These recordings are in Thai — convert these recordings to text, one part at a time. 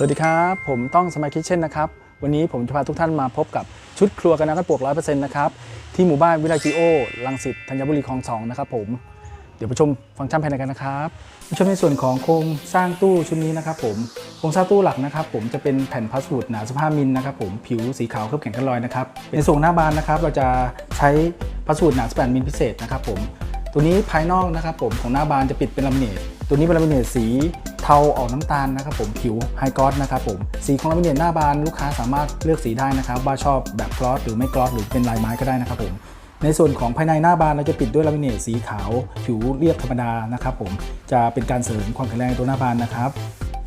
สวัสดีครับ ผมต้องสมัยคิทเช่นนะครับ วันนี้ผมจะพาทุกท่านมาพบกับชุดครัวกันนะกันปลวกร้อยเปอร์เซ็นต์นะครับที่หมู่บ้านวิลาจิโอลังสิตธัญบุรีคลองสองนะครับผมเดี๋ยวไปชมฟังก์ชันภายในกันนะครับไปชมในส่วนของโครงสร้างตู้ชุดนี้นะครับผมโครงสร้างตู้หลักนะครับ ผมจะเป็นแผ่นพลาสติกหนา15มิลนะครับผมผิวสีขาวเคลือบแข็งกันรอยนะครับในส่วนหน้าบานนะครับ เราจะใช้พลาสติกหนา18มิลพิเศษนะครับผมตัวนี้ภายนอกนะครับผมของหน้าบานจะปิดเป็นลามิเนตตัวนี้เป็นลามิเนตสี เทาออกน้ำตาลนะครับผมผิวไฮกรอสนะครับผมสีของลามิเนตหน้าบานลูกค้าสามารถเลือกสีได้นะครับว่าชอบแบบกลอสหรือไม่กลอสหรือเป็นลายไม้ก็ได้นะครับผมในส่วนของภายในหน้าบานเราจะปิดด้วยลามิเนตสีขาว ผิวเรียบธรรมดานะครับผมจะเป็นการเสริมความแข็งแรงในตัวหน้าบานนะครับ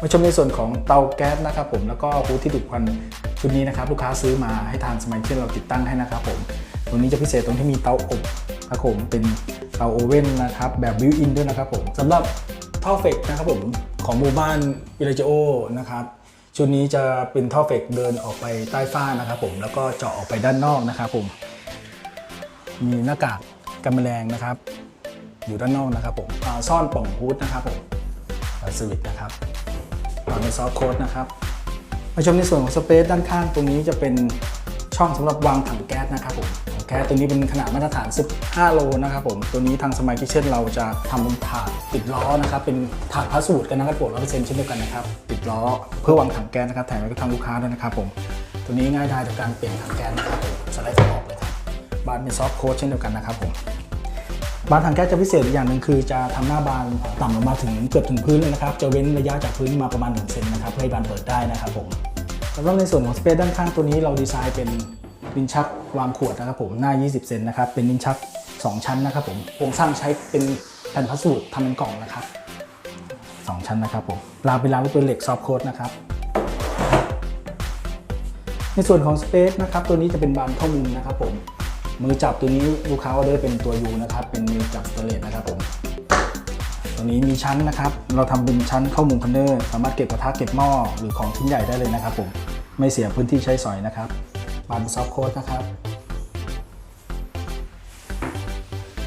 มาชมในส่วนของเตาแก๊สนะครับผมแล้วก็ฮูดที่ดูดควันชุดนี้นะครับลูกค้าซื้อมาให้ทางสมัยเช่นเราติดตั้งให้นะครับผมตัวนี้จะพิเศษตรงที่มีเตาอบครับผมเป็นเตาโอเว่นนะครับแบบบิวอินด้วยนะครับผมสำหรับท่อเฟกนะครับผม ของหมู่บ้านวิลเจโอนะครับชุดนี้จะเป็นท่อเฟกเดินออกไปใต้ฝ้านะครับผมแล้วก็เจาะออกไปด้านนอกนะครับผม มีหน้ากากกันแมลงนะครับ อยู่ด้านนอกนะครับผมซ่อนปล่องฮูดนะครับผมสวิตช์นะครับวางในซอฟต์โค้ดนะครับมาชมในส่วนของสเปซด้านข้างตรงนี้จะเป็นช่องสำหรับวางถังแก๊สนะครับผม แก๊สตัวนี้เป็นขนาดมาตรฐาน 15 โลนะครับผมตัวนี้ทางสมัยคิเช่นเราจะทำเป็นถาดติดล้อนะครับเป็นถาดพลาสติกกันนะครับปวดร้อยเปอร์เซ็นต์เช่นเดียวกันนะครับติดล้อเพื่อวางถังแก๊สนะครับแถมไว้กับทางลูกค้าด้วยนะครับผมตัวนี้ง่ายดายต่อการเปลี่ยนถังแก๊สนะครับสไลด์ออกเลยครับบานเป็นซอฟต์โค้ดเช่นเดียวกันนะครับผมบานถังแก๊สจะพิเศษอย่างหนึ่งคือจะทำหน้าบานต่ำลงมาถึงเกือบถึงพื้นเลยนะครับจะเว้นระยะจากพื้นมาประมาณ1เซนนะครับเพื่อให้บานเปิดได้นะครับผมสำหรับในส่วนของสเปซด้านข้างตัวนี้เราดีไซน์เป็น ลิ้นชักวางขวดนะครับผมหน้า 20 เซนนะครับเป็นลิ้นชัก 2 ชั้นนะครับผมโครงสร้างใช้เป็นแผ่นพลาสติกทำเป็นกล่องนะครับสองชั้นนะครับผมราวเป็นราวด้วยตัวเหล็กซอฟโค้ดนะครับในส่วนของสเปซนะครับตัวนี้จะเป็นบานเข้ามุมนะครับผมมือจับตัวนี้ลูกค้าออเดอร์เป็นตัวยูนะครับเป็นมือจับสเตเลสนะครับผมตัวนี้มีชั้นนะครับ เราทำเป็นชั้นเข้ามุมคอนเนอร์สามารถเก็บกระทะเก็บหม้อหรือของชิ้นใหญ่ได้เลยนะครับผมไม่เสียพื้นที่ใช้สอยนะครับ บานซอฟต์โค้ดนะครับ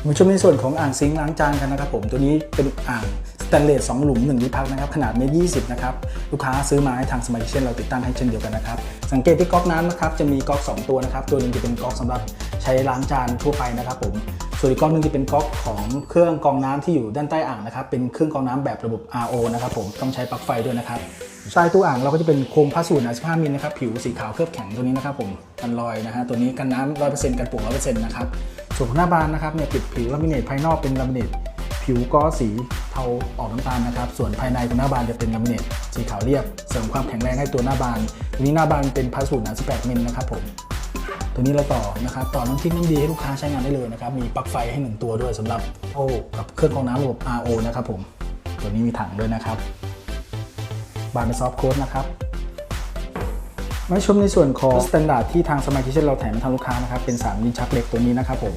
มาชมในส่วนของอ่างซิงค์ล้างจานกันนะครับผมตัวนี้เป็นอ่างสแตนเลส2หลุม1ที่พักนะครับขนาดเมตรยีนะครับลูกค้าซื้อมาให้ทางสมาชิกเช่นเราติดตั้งให้เช่นเดียวกันนะครับสังเกตที่ก๊อกน้ำนะครับจะมีก๊อก 2 ตัวนะครับตัวหนึงจะเป็นก๊อกสำหรับใช้ล้างจานทั่วไปนะครับผม ส่วนอีกก๊อกหนึงจะเป็นก๊อกของเครื่องกรองน้ำที่อยู่ด้านใต้อ่างนะครับเป็นเครื่องกรองน้ำแบบระบบ RO นะครับผมต้องใช้ปลั๊กไฟด้วยนะครับใต้ตู้อ่างเราก็จะเป็นโครงพลาสติกหนา15มิลนะครับผิวสีขาวเคลือบแข็งตัวนี้นะครับผมกันรอยนะฮะตัวนี้กันน้ำ100%กันปลวก100%นะครับส่วนหน้าบานนะครับเนี่ยปิดผิวลามิเนตภายนอกเป็นลามิเนตผิวก็สีเทาออกน้ำตาลนะครับ ส่วนภายในของหน้าบานจะเป็นลามิเนตสีขาวเรียบ เสริมความแข็งแรงให้ตัวหน้าบาน ตัวนี้หน้าบานเป็นพลาสติกหนา 18มิลนะครับผม ตัวนี้เราต่อนะครับต่อน้ำทิ้งน้ำดีให้ลูกค้าใช้งานได้เลยนะครับมีปลั๊กไฟให้ 1 ตัวด้วยสำหรับเข้ากับเครื่องกรองน้ำระบบ RO นะครับผมตัวนี้มีถังด้วยนะครับบานเป็นซอฟต์โค้ดนะครับมาชมในส่วนของสแตนดาร์ดที่ทางสมาชิกเราแถมให้ทางลูกค้านะครับเป็น3ลิ้นชักเหล็กตัวนี้นะครับผม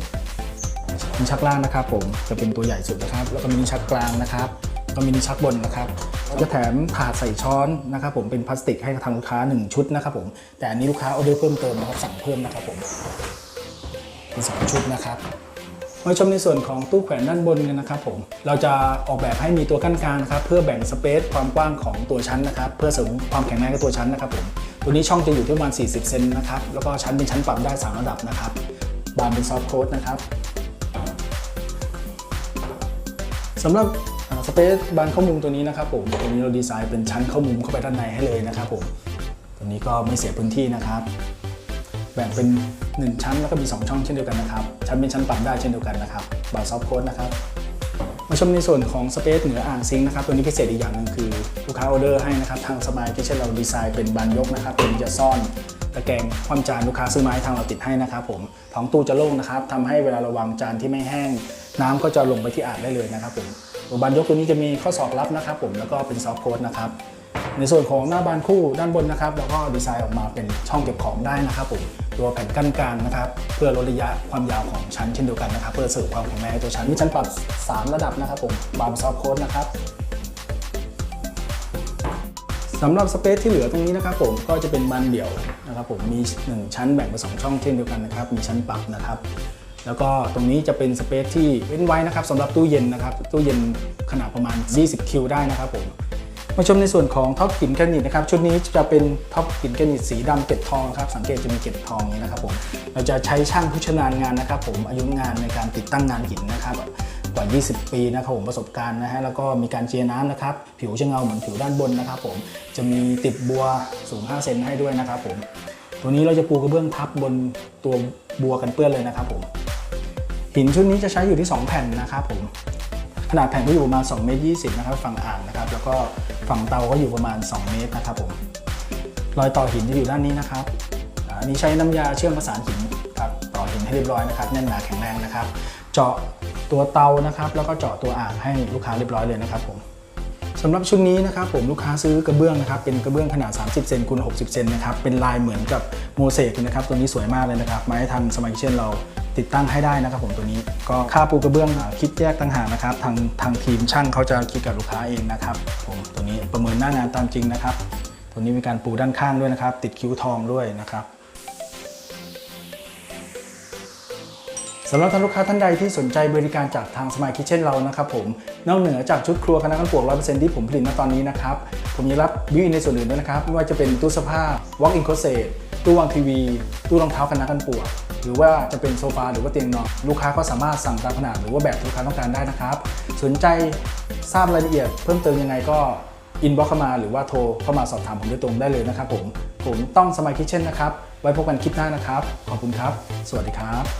ลิ้นชักล่างนะครับผมจะเป็นตัวใหญ่สุดนะครับ แล้วก็มีลิ้นชักกลางนะครับ ก็มีลิ้นชักบนนะครับเรา จะแถมถาดใส่ช้อนนะครับผมเป็นพลาสติกให้กับทางลูกค้า 1 ชุดนะครับผมแต่อันนี้ลูกค้าออเดอร์เพิ่มเติมนะครับสั่งเพิ่มนะครับผมเป็นสองชุดนะครับมาชมในส่วนของตู้แขวนด้านบนกันนะครับผมเราจะออกแบบให้มีตัวกั้นกลางนะครับเพื่อแบ่งสเปซความกว้างของตัวชั้นนะครับเพื่อเสริมความแข็งแรงกับตัวชั้นนะครับผมตัวนี้ช่องจะอยู่ที่ประมาณ 40 เซนนะครับแล้วก็ชั้นเป็นชั้นปรับได้ 3 ระดับนะครับบานเป็นซอฟต์โค้ดนะครับสำหรับ สเปซบานเข้ามุมตัวนี้นะครับผมตัวนี้เราดีไซน์เป็นชั้นเข้ามุมเข้าไปด้านในให้เลยนะครับผมตัวนี้ก็ไม่เสียพื้นที่นะครับ แบ่งเป็น 1 ชั้นแล้วก็มี 2 ช่องเช่นเดียวกันนะครับ ชั้นเป็นชั้นปรับได้เช่นเดียวกันนะครับบาร์ซอฟต์โค้ดนะครับมาชมในส่วนของสเปซเหนืออ่างซิงค์นะครับตัวนี้พิเศษอีกอย่างหนึ่งคือลูกค้าออเดอร์ให้นะครับทางสมายที่เช่นเราดีไซน์เป็นบานยกนะครับตัวนี้จะซ่อนตะแกรงความจานลูกค้าซื้อมาให้ทางเราติดให้นะครับผมท้องตู้จะโล่งนะครับทำให้เวลาเราวางจานที่ไม่แห้งน้ำก็จะลงไปที่อ่างได้เลยนะครับผม ตัวบานยกตัวนี้จะมีข้อศอกรับนะครับ ผมแล้วก็เป็นซอฟต์โค้ดนะครับในส่วนของหน้าบานคู่ด้านบนนะครับเราก็ดีไซน์ออกมาเป็นช่องเก็บของได้นะครับผมตัวแผ่นกั้นกลางนะครับ เพื่อลดระยะความยาวของชั้นเช่นเดียวกันนะครับ เพื่อเสริมความแข็งแรงตัวชั้นมีชั้นปรับ 3 ระดับนะครับผมบานซอฟต์โค้ดนะครับสำหรับสเปซที่เหลือตรงนี้นะครับผมก็จะเป็นบานเดี่ยวนะครับผมมี 1 ชั้นแบ่งเป็นสองช่องเช่นเดียวกันนะครับ มีชั้นปรับนะครับ แล้วก็ตรงนี้จะเป็นสเปซที่เว้นไว้นะครับสำหรับตู้เย็นนะครับ ตู้เย็นขนาดประมาณ 20 คิวได้นะครับผมมาชมในส่วนของท็อปกลิ่นแกนิตนะครับ ชุดนี้จะเป็นท็อปกลิ่นแกนิตสีดำเกล็ดทองครับสังเกตจะมีเกล็ดทองอย่างนี้นะครับผมเราจะใช้ช่างผู้ชำนาญงานนะครับ ผมอายุงานในการติดตั้งงานหินนะครับกว่า 20 ปีนะครับผมประสบการณ์นะฮะแล้วก็มีการเจียน้ำนะครับ ผิวจะเงาเหมือนผิวด้านบนนะครับผมจะมีติดบัวสูง 5 เซนให้ด้วยนะครับผมตัวนี้เราจะปูกระเบื้องทับบนตัวบัวกันเปื้อนเลยนะครับผม หินชุดนี้จะใช้อยู่ที่ 2 แผ่นนะครับผมขนาดแผ่นก็อยู่ประมาณ2เมตร20นะครับฝั่งอ่างนะครับแล้วก็ฝั่งเตาก็อยู่ประมาณ 2 เมตรนะครับผมรอยต่อหินจะอยู่ด้านนี้นะครับอันนี้ใช้น้ำยาเชื่อมประสานหินครับต่อหินให้เรียบร้อยนะครับแน่นหนาแข็งแรงนะครับ เจาะตัวเตานะครับแล้วก็เจาะตัวอ่างให้ลูกค้าเรียบร้อยเลยนะครับผมสำหรับชุดนี้นะครับผมลูกค้าซื้อกระเบื้องนะครับเป็นกระเบื้องขนาด 30 เซนคูณ60 เซนนะครับเป็นลายเหมือนกับโมเสกนะครับตัวนี้สวยมากเลยนะครับมาให้ทางสมัยเช่นเรา ติดตั้งให้ได้นะครับผมตัวนี้ก็ค่าปูกระเบื้องคิดแยกต่างหากนะครับ ทางทางทีมช่างเขาจะคิดกับลูกค้าเองนะครับผมตัวนี้ประเมินหน้างานตามจริงนะครับ ตัวนี้มีการปูด้านข้างด้วยนะครับ ติดคิ้วทองด้วยนะครับสำหรับท่านลูกค้าท่านใดที่สนใจบริการจากทางสมายคิเช่นเรานะครับผมนอกเหนือจากชุดครัวคณะกันปวก100%ที่ผมผลิตณตอนนี้นะครับ ผมยังรับบิวอินในส่วนอื่นด้วยนะครับ ไม่ว่าจะเป็นตู้เสื้อผ้า walk in closet ตู้วางทีวี ตู้รองเท้าคณะกันปวดหรือว่าจะเป็นโซฟาหรือว่าเตียงนอนลูกค้าก็สามารถสั่งตามขนาดหรือว่าแบบที่ลูกค้าต้องการได้นะครับ สนใจทราบรายละเอียดเพิ่มเติมยังไงก็อินบ็อกเข้ามาหรือว่าโทรเข้ามาสอบถามผมโดยตรงได้เลยนะครับผม ผมต้องสมัยคิดเช่นนะครับ ไว้พบกันคลิปหน้านะครับ ขอบคุณครับ สวัสดีครับ